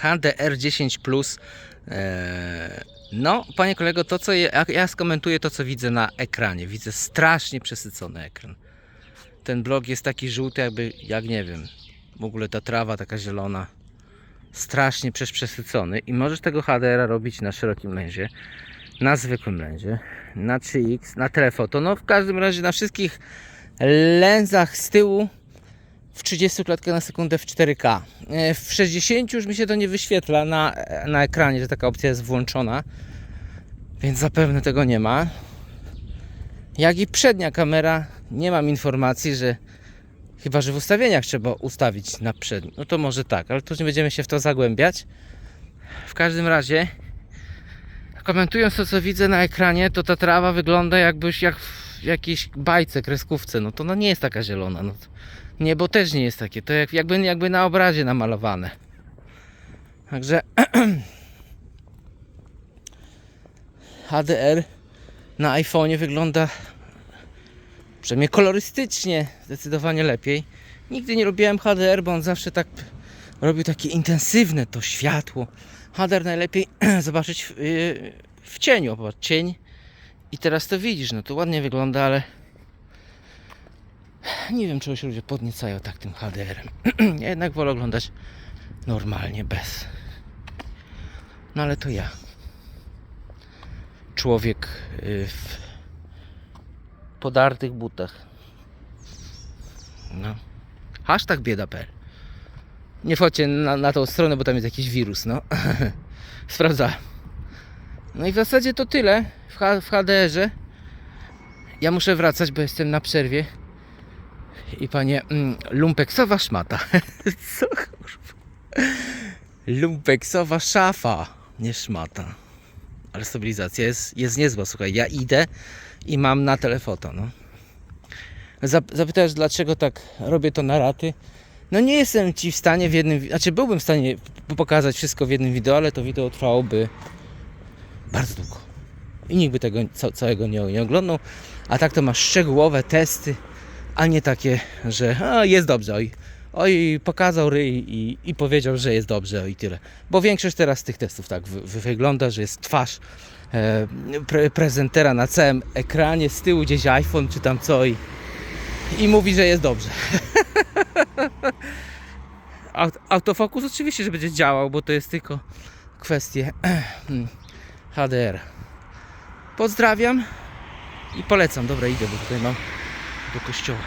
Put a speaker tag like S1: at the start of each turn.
S1: HDR 10 Plus. E, No, panie kolego, to co ja- skomentuję to, co widzę na ekranie. Widzę strasznie przesycony ekran. Ten blok jest taki żółty, jakby, jak nie wiem, w ogóle ta trawa taka zielona. Strasznie przesycony i możesz tego HDR-a robić na szerokim lęzie, na zwykłym lęzie, na 3X, na telefoto, no w każdym razie na wszystkich lęzach z tyłu w 30 klatkach na sekundę w 4K. E, W 60 już mi się to nie wyświetla na, na ekranie, że taka opcja jest włączona, więc zapewne tego nie ma. Jak i przednia kamera, nie mam informacji, że chyba, że w ustawieniach trzeba ustawić na przednią. No to może tak, ale tu nie będziemy się w to zagłębiać. W każdym razie, komentując to, co widzę na ekranie, to ta trawa wygląda jakbyś jak w jakiejś bajce, kreskówce. No to ona nie jest taka zielona. No Niebo też nie jest takie, to jak, jakby, jakby na obrazie namalowane. Także HDR na iPhone'ie wygląda przynajmniej kolorystycznie zdecydowanie lepiej. Nigdy nie lubiłem HDR, bo on zawsze tak robił takie intensywne to światło. HDR najlepiej zobaczyć w, yy, w cieniu. Popatrz, cień i teraz to widzisz, no to ładnie wygląda, ale nie wiem, czego się ludzie podniecają tak tym HDR-em. ja jednak wolę oglądać normalnie, bez. No ale to ja. Człowiek y, w podartych butach. No. Hashtag bieda.pl Nie wchodźcie na, na tą stronę, bo tam jest jakiś wirus, no. Sprawdzałem. No i w zasadzie to tyle w, H- w HDR-ze. Ja muszę wracać, bo jestem na przerwie. I panie mm, lumpeksowa szmata. Co kurwa? Lumpeksowa szafa, nie szmata. Ale stabilizacja jest, jest niezła, słuchaj. Ja idę i mam na telefoto, no. Zap- Zapytałeś, dlaczego tak robię to na raty? No nie jestem ci w stanie w jednym, znaczy byłbym w stanie pokazać wszystko w jednym wideo, ale to wideo trwałoby bardzo długo. I nikt by tego ca- całego nie, nie oglądał. A tak to masz szczegółowe testy, a nie takie, że a, jest dobrze, oj, oj pokazał ryj i, i powiedział, że jest dobrze, oj tyle. Bo większość teraz tych testów tak wy, wy, wygląda, że jest twarz e, pre, prezentera na całym ekranie, z tyłu gdzieś iPhone czy tam co i, i mówi, że jest dobrze. Aut- Autofokus oczywiście, że będzie działał, bo to jest tylko kwestie HDR. Pozdrawiam i polecam. Dobra, idę, bo tutaj mam do kościoła.